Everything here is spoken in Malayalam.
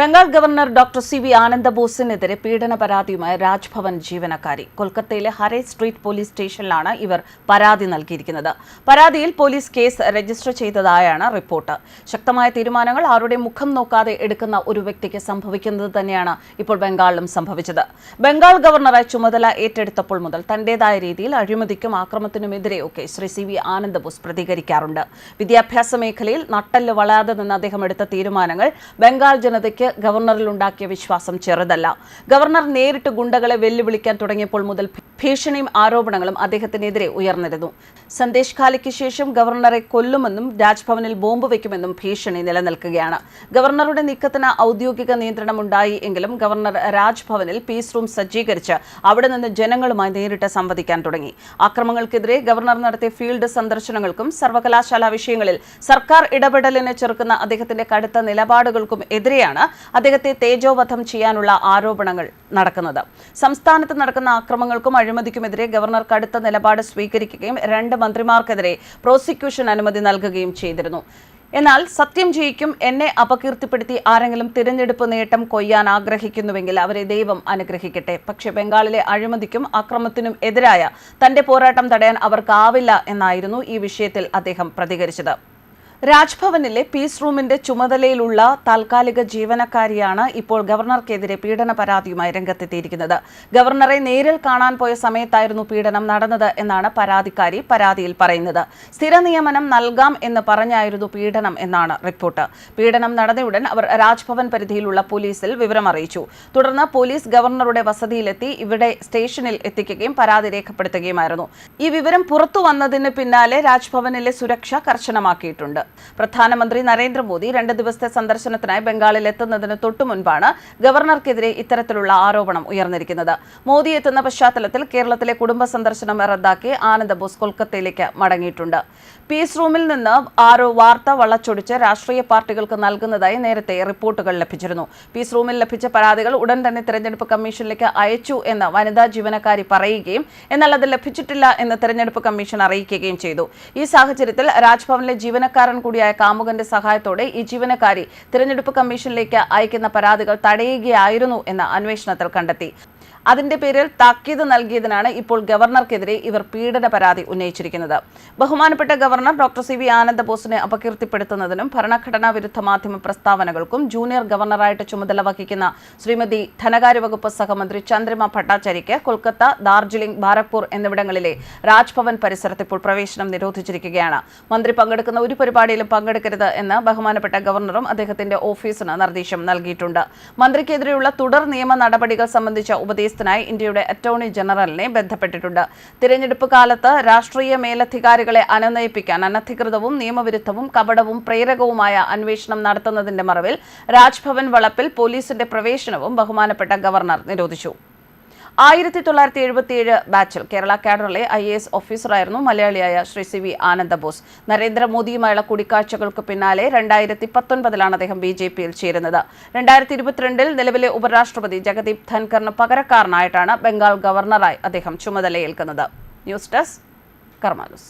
Bengal governor doctor C V ആനന്ദബോസിനെതിരെ പീഡന പരാതിയുമായി രാജ്ഭവൻ ജീവനക്കാരി. കൊൽക്കത്തയിലെ ഹരേ സ്ട്രീറ്റ് പോലീസ് സ്റ്റേഷനിലാണ് ഇവർ പരാതി നൽകിയിരിക്കുന്നത്. പരാതിയിൽ പോലീസ് കേസ് രജിസ്റ്റർ ചെയ്തതായാണ് റിപ്പോർട്ട്. ശക്തമായ തീരുമാനങ്ങൾ ആരുടെ മുഖം നോക്കാതെ എടുക്കുന്ന ഒരു വ്യക്തിക്ക് സംഭവിക്കുന്നത് തന്നെയാണ് ഇപ്പോൾ ബംഗാളിലും സംഭവിച്ചത്. ബംഗാൾ ഗവർണറായി ചുമതല ഏറ്റെടുത്തപ്പോൾ മുതൽ തന്റേതായ രീതിയിൽ അഴിമതിക്കും ആക്രമത്തിനുമെതിരെയൊക്കെ ശ്രീ സി വി ആനന്ദബോസ് പ്രതികരിക്കാറുണ്ട്. വിദ്യാഭ്യാസ മേഖലയിൽ നട്ടൽ വളയാതെ നിന്ന് അദ്ദേഹം എടുത്ത തീരുമാനങ്ങൾ ബംഗാൾ ജനതയ്ക്ക് ഗവർണറിൽ ഉണ്ടാക്കിയ വിശ്വാസം ചെറുതല്ല. ഗവർണർ നേരിട്ട് ഗുണ്ടകളെ വെല്ലുവിളിക്കാൻ തുടങ്ങിയപ്പോൾ മുതൽ ഭീഷണിയും ആരോപണങ്ങളും അദ്ദേഹത്തിനെതിരെ ഉയർന്നിരുന്നു. സന്ദേശ് ഖാലിക്ക് ശേഷം ഗവർണറെ കൊല്ലുമെന്നും രാജ്ഭവനിൽ ബോംബ് വയ്ക്കുമെന്നും ഭീഷണി നിലനിൽക്കുകയാണ്. ഗവർണറുടെ നീക്കത്തിന് ഔദ്യോഗിക നിയന്ത്രണം ഉണ്ടായി എങ്കിലും ഗവർണർ രാജ്ഭവനിൽ പീസ് റൂം സജ്ജീകരിച്ച് അവിടെ നിന്ന് ജനങ്ങളുമായി നേരിട്ട് സംവദിക്കാൻ തുടങ്ങി. അക്രമങ്ങൾക്കെതിരെ ഗവർണർ നടത്തിയ ഫീൽഡ് സന്ദർശനങ്ങൾക്കും സർവകലാശാല വിഷയങ്ങളിൽ സർക്കാർ ഇടപെടലിനെ ചെറുക്കുന്ന അദ്ദേഹത്തിന്റെ കടുത്ത നിലപാടുകൾക്കും എതിരെയാണ് അദ്ദേഹത്തെ തേജോവധം ചെയ്യാനുള്ള ആരോപണങ്ങൾ നടക്കുന്നത്. സംസ്ഥാനത്ത് നടക്കുന്ന ആക്രമണങ്ങൾക്കും അഴിമതിക്കുമെതിരെ ഗവർണർ കടുത്ത നിലപാട് സ്വീകരിക്കുകയും രണ്ട് മന്ത്രിമാർക്കെതിരെ പ്രോസിക്യൂഷൻ അനുമതി നൽകുകയും ചെയ്തിരുന്നു. എന്നാൽ സത്യം ജയിക്കും എന്നെ അപകീർത്തിപ്പെടുത്തി ആരെങ്കിലും തിരഞ്ഞെടുപ്പ് നേട്ടം കൊയ്യാൻ ആഗ്രഹിക്കുന്നുവെങ്കിൽ അവരെ ദൈവം അനുഗ്രഹിക്കട്ടെ. പക്ഷേ ബംഗാളിലെ അഴിമതിക്കും അക്രമത്തിനും എതിരായ തന്റെ പോരാട്ടം തടയാൻ അവർക്കാവില്ല എന്നായിരുന്നു ഈ വിഷയത്തിൽ അദ്ദേഹം പ്രതികരിച്ചത്. രാജ്ഭവനിലെ പീസ് റൂമിന്റെ ചുമതലയിലുള്ള താൽക്കാലിക ജീവനക്കാരിയാണ് ഇപ്പോൾ ഗവർണർക്കെതിരെ പീഡന പരാതിയുമായി രംഗത്തെത്തിയിരിക്കുന്നത്. ഗവർണറെ നേരിൽ കാണാൻ പോയ സമയത്തായിരുന്നു പീഡനം നടന്നത് എന്നാണ് പരാതിക്കാരി പരാതിയിൽ പറയുന്നത്. സ്ഥിര നിയമനം നൽകാം എന്ന് പറഞ്ഞായിരുന്നു പീഡനം എന്നാണ് റിപ്പോർട്ട്. പീഡനം നടന്നയുടൻ അവർ രാജ്ഭവൻ പരിധിയിലുള്ള പോലീസിൽ വിവരം അറിയിച്ചു. തുടർന്ന് പോലീസ് ഗവർണറുടെ വസതിയിലെത്തി ഇവിടെ സ്റ്റേഷനിൽ എത്തിക്കുകയും പരാതി രേഖപ്പെടുത്തുകയുമായിരുന്നു. ഈ വിവരം പുറത്തു വന്നതിന് പിന്നാലെ രാജ്ഭവനിലെ സുരക്ഷ കർശനമാക്കിയിട്ടുണ്ട്. പ്രധാനമന്ത്രി നരേന്ദ്രമോദി രണ്ട് ദിവസത്തെ സന്ദർശനത്തിനായി ബംഗാളിൽ എത്തുന്നതിന് തൊട്ടു മുൻപാണ് ഗവർണർക്കെതിരെ ഇത്തരത്തിലുള്ള ആരോപണം ഉയർന്നിരിക്കുന്നത്. മോദി എത്തുന്ന പശ്ചാത്തലത്തിൽ കേരളത്തിലെ കുടുംബ സന്ദർശനം റദ്ദാക്കി ആനന്ദ ബോസ് കൊൽക്കത്തയിലേക്ക് മടങ്ങിയിട്ടുണ്ട്. പീസ് റൂമിൽ നിന്ന് ആരോ വാർത്ത വള്ളച്ചൊടിച്ച് രാഷ്ട്രീയ പാർട്ടികൾക്ക് നൽകുന്നതായി നേരത്തെ റിപ്പോർട്ടുകൾ ലഭിച്ചിരുന്നു. പീസ് റൂമിൽ ലഭിച്ച പരാതികൾ ഉടൻ തന്നെ തെരഞ്ഞെടുപ്പ് കമ്മീഷനിലേക്ക് അയച്ചു എന്ന് വനിതാ ജീവനക്കാരി പറയുകയും എന്നാൽ അത് ലഭിച്ചിട്ടില്ല എന്ന് തെരഞ്ഞെടുപ്പ് കമ്മീഷൻ അറിയിക്കുകയും ചെയ്തു. ഈ സാഹചര്യത്തിൽ രാജ്ഭവനിലെ ജീവനക്കാരൻ കൂടിയായ കാമുകന്റെ സഹായത്തോടെ ഈ ജീവനക്കാരി തിരഞ്ഞെടുപ്പ് കമ്മീഷനിലേക്ക് അയക്കുന്ന പരാതികൾ തടയുകയായിരുന്നു എന്ന് അന്വേഷണത്തിൽ കണ്ടെത്തി. അതിന്റെ പേരിൽ താക്കീത് നൽകിയതിനാണ് ഇപ്പോൾ ഗവർണർക്കെതിരെ ഇവർ പീഡന പരാതി ഉന്നയിച്ചിരിക്കുന്നത്. ബഹുമാനപ്പെട്ട ഗവർണർ ഡോക്ടർ സി വി ആനന്ദ ബോസിനെ അപകീർത്തിപ്പെടുത്തുന്നതിനും ഭരണഘടനാ വിരുദ്ധ മാധ്യമ പ്രസ്താവനകൾക്കും ജൂനിയർ ഗവർണറായിട്ട് ചുമതല വഹിക്കുന്ന ശ്രീമതി ധനകാര്യ വകുപ്പ് സഹമന്ത്രി ചന്ദ്രിമ ഭട്ടാചാര്യയ്ക്ക് കൊൽക്കത്ത ദാർജിലിംഗ് ബാരക്പൂർ എന്നിവിടങ്ങളിലെ രാജ്ഭവൻ പരിസരത്ത് ഇപ്പോൾ പ്രവേശനം നിരോധിച്ചിരിക്കുകയാണ്. മന്ത്രി പങ്കെടുക്കുന്ന ഒരു പരിപാടിയിലും പങ്കെടുക്കരുത് എന്ന് ബഹുമാനപ്പെട്ട ഗവർണറും അദ്ദേഹത്തിന്റെ ഓഫീസിന് നിർദ്ദേശം നൽകിയിട്ടുണ്ട്. മന്ത്രിക്കെതിരെയുള്ള തുടർ നിയമ നടപടികൾ സംബന്ധിച്ച ഉപദേശത്തിനായി ഇന്ത്യയുടെ അറ്റോർണി ജനറലിനെ ബന്ധപ്പെട്ടിട്ടുണ്ട്. തിരഞ്ഞെടുപ്പ് കാലത്ത് രാഷ്ട്രീയ മേലധികാരികളെ അനുനയിപ്പിക്കാൻ അനധികൃതവും നിയമവിരുദ്ധവും കപടവും പ്രേരകവുമായ അന്വേഷണം നടത്തുന്നതിന്റെ മറവിൽ രാജ്ഭവൻ വളപ്പിൽ പോലീസിന്റെ പ്രവേശനവും ബഹുമാനപ്പെട്ട ഗവർണർ നിരോധിച്ചു. ആയിരത്തി തൊള്ളായിരത്തി എഴുപത്തിയേഴ് ബാച്ചിൽ കേരള കാഡറിലെ ഐ എ എസ് ഓഫീസറായിരുന്നു മലയാളിയായ ശ്രീ സി വി ആനന്ദബോസ്. നരേന്ദ്രമോദിയുമായുള്ള കൂടിക്കാഴ്ചകൾക്ക് പിന്നാലെ രണ്ടായിരത്തി പത്തൊൻപതിലാണ് അദ്ദേഹം ബി ജെ പിയിൽ ചേരുന്നത്. രണ്ടായിരത്തി ഇരുപത്തിരണ്ടിൽ നിലവിലെ ഉപരാഷ്ട്രപതി ജഗദീപ് ധൻഖറിന് പകരക്കാരനായിട്ടാണ് ബംഗാൾ ഗവർണറായി അദ്ദേഹം ചുമതലയേൽക്കുന്നത്. News desk കർമാലൂസ്